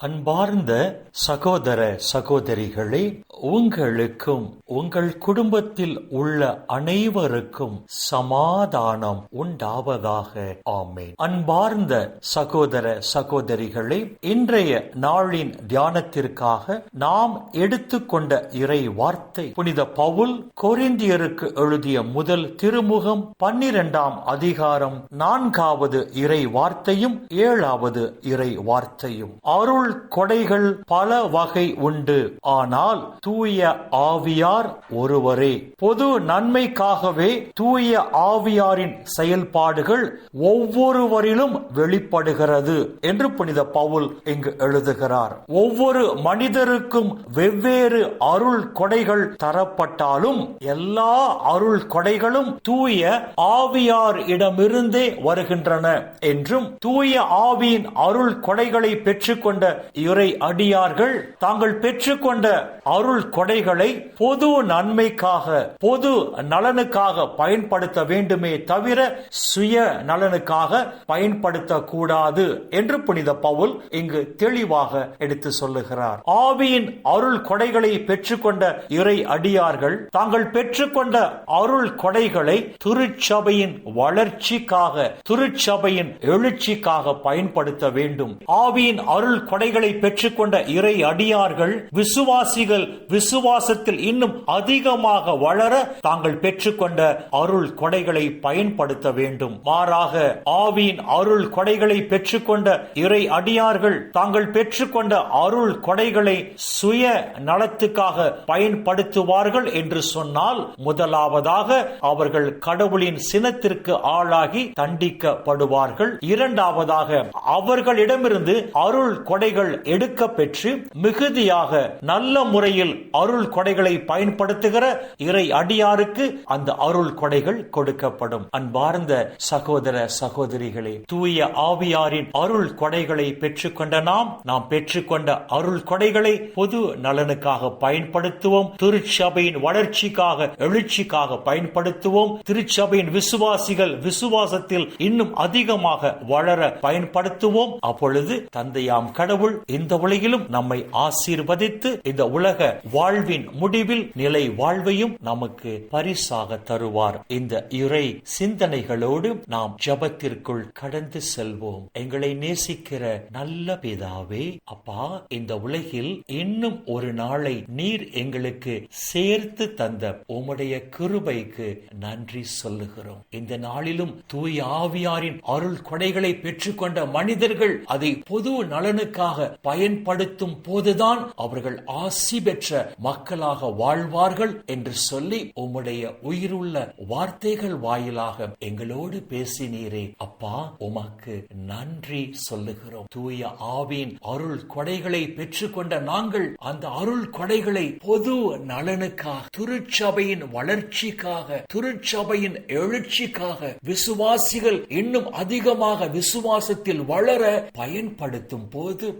அன்பார்ந்த சகோதர சகோதரிகளே உங்களுக்கும் உங்கள் குடும்பத்தில் உள்ள அனைவருக்கும் சமாதானம் உண்டாவதாக. ஆமே அன்பார்ந்த சகோதர சகோதரிகளே இன்றைய நாளின் தியானத்திற்காக நாம் எடுத்துக்கொண்ட இறை வார்த்தை புனித பவுல் கொரிந்தியருக்கு எழுதிய முதல் திருமுகம் பன்னிரெண்டாம் அதிகாரம் நான்காவது இறை வார்த்தையும் ஏழாவது இறை வார்த்தையும் அருள் கொடைகள் பல வகை உண்டு. ஆனால் தூய ஆவியார் ஒருவரே. பொது நன்மைக்காகவே தூய ஆவியாரின் செயல்பாடுகள் ஒவ்வொருவரிலும் வெளிப்படுகிறது என்று புனித பவுல் இங்கு எழுதுகிறார். ஒவ்வொரு மனிதருக்கும் வெவ்வேறு அருள் கொடைகள் தரப்பட்டாலும் எல்லா அருள் கொடைகளும் தூய ஆவியார் இடமிருந்தே வருகின்றன என்றும் தூய ஆவியின் அருள் கொடைகளை பெற்றுக்கொண்ட இறை அடியார்கள் தாங்கள் பெற்றுக்கொண்ட அருள் கொடைகளை பொது நன்மைக்காக பொது நலனுக்காக பயன்படுத்த வேண்டுமே தவிர சுய நலனுக்காக பயன்படுத்த கூடாது என்று புனித பவுல் இங்கு தெளிவாக எடுத்து சொல்லுகிறார். ஆவியின் அருள் கொடைகளை பெற்றுக்கொண்ட இறை அடியார்கள் தாங்கள் பெற்றுக்கொண்ட அருள் கொடைகளை திருச்சபையின் வளர்ச்சிக்காக திருச்சபையின் எழுச்சிக்காக பயன்படுத்த வேண்டும். ஆவியின் அருள் கொடை கொடைகளை பெற்றுக்கொண்ட இறை அடியார்கள் விசுவாசிகள் விசுவாசத்தில் இன்னும் அதிகமாக வளர தாங்கள் பெற்றுக்கொண்ட அருள் கொடைகளை பயன்படுத்த வேண்டும். மாறாக ஆவியின் அருள் கொடைகளை பெற்றுக்கொண்ட இறை அடியார்கள் தாங்கள் பெற்றுக்கொண்ட அருள் கொடைகளை சுய நலத்துக்காக பயன்படுத்துவார்கள் என்று சொன்னால் முதலாவதாக அவர்கள் கடவுளின் சினத்திற்கு ஆளாகி தண்டிக்கப்படுவார்கள். இரண்டாவதாக அவர்களிடமிருந்து அருள் கொடைகள் எடுக்க பெற்று மிகுதியாக நல்ல முறையில் அருள் கொடைகளை பயன்படுத்துகிற இறை அடியாருக்கு அந்த அருள் கொடைகள் கொடுக்கப்படும். அன்பார்ந்த சகோதர சகோதரிகளே தூய ஆவியாரின் அருள் கொடைகளை பெற்றுக்கொண்ட நாம் நாம் பெற்றுக்கொண்ட அருள் கொடைகளை பொது நலனுக்காக பயன்படுத்துவோம். திருச்சபையின் வளர்ச்சிக்காக எழுச்சிக்காக பயன்படுத்துவோம். திருச்சபையின் விசுவாசிகள் விசுவாசத்தில் இன்னும் அதிகமாக வளர பயன்படுத்துவோம். அப்பொழுது தந்தையாம் கடவுள் கடவுள் இந்த உலகிலும் நம்மை ஆசீர்வதித்து இந்த உலக வாழ்வின் முடிவில் நிலை வாழ்வையும் நமக்கு பரிசாக தருவார். இந்த இறை சிந்தனைகளோடு நாம் ஜபத்திற்குள் கடந்து செல்வோம். எங்களை நேசிக்கிற நல்ல பிதாவே அப்பா இந்த உலகில் இன்னும் ஒரு நாளை நீர் எங்களுக்கு சேர்த்து தந்த உம்முடைய கிருபைக்கு நன்றி சொல்லுகிறோம். இந்த நாளிலும் தூய ஆவியாரின் அருள் கொடைகளை பெற்றுக்கொண்ட மனிதர்கள் அதை பொது நலனுக்காக பயன்படுத்தும் போதுதான் அவர்கள் ஆசி பெற்ற மக்களாக வாழ்வார்கள் என்று சொல்லி உம்முடைய உயிருள்ள வார்த்தைகள் வாயிலாக எங்களோடு பேசினீரே. அப்பா உமக்கு நன்றி சொல்லுகிறோம். தூய ஆவின் அருள் கொடைகளை பெற்றுக்கொண்ட நாங்கள் அந்த அருள் கொடைகளை பொது நலனுக்காக திருச்சபையின் வளர்ச்சிக்காக திருச்சபையின் எழுச்சிக்காக விசுவாசிகள் இன்னும் அதிகமாக விசுவாசத்தில் வளர பயன்படுத்தும் போது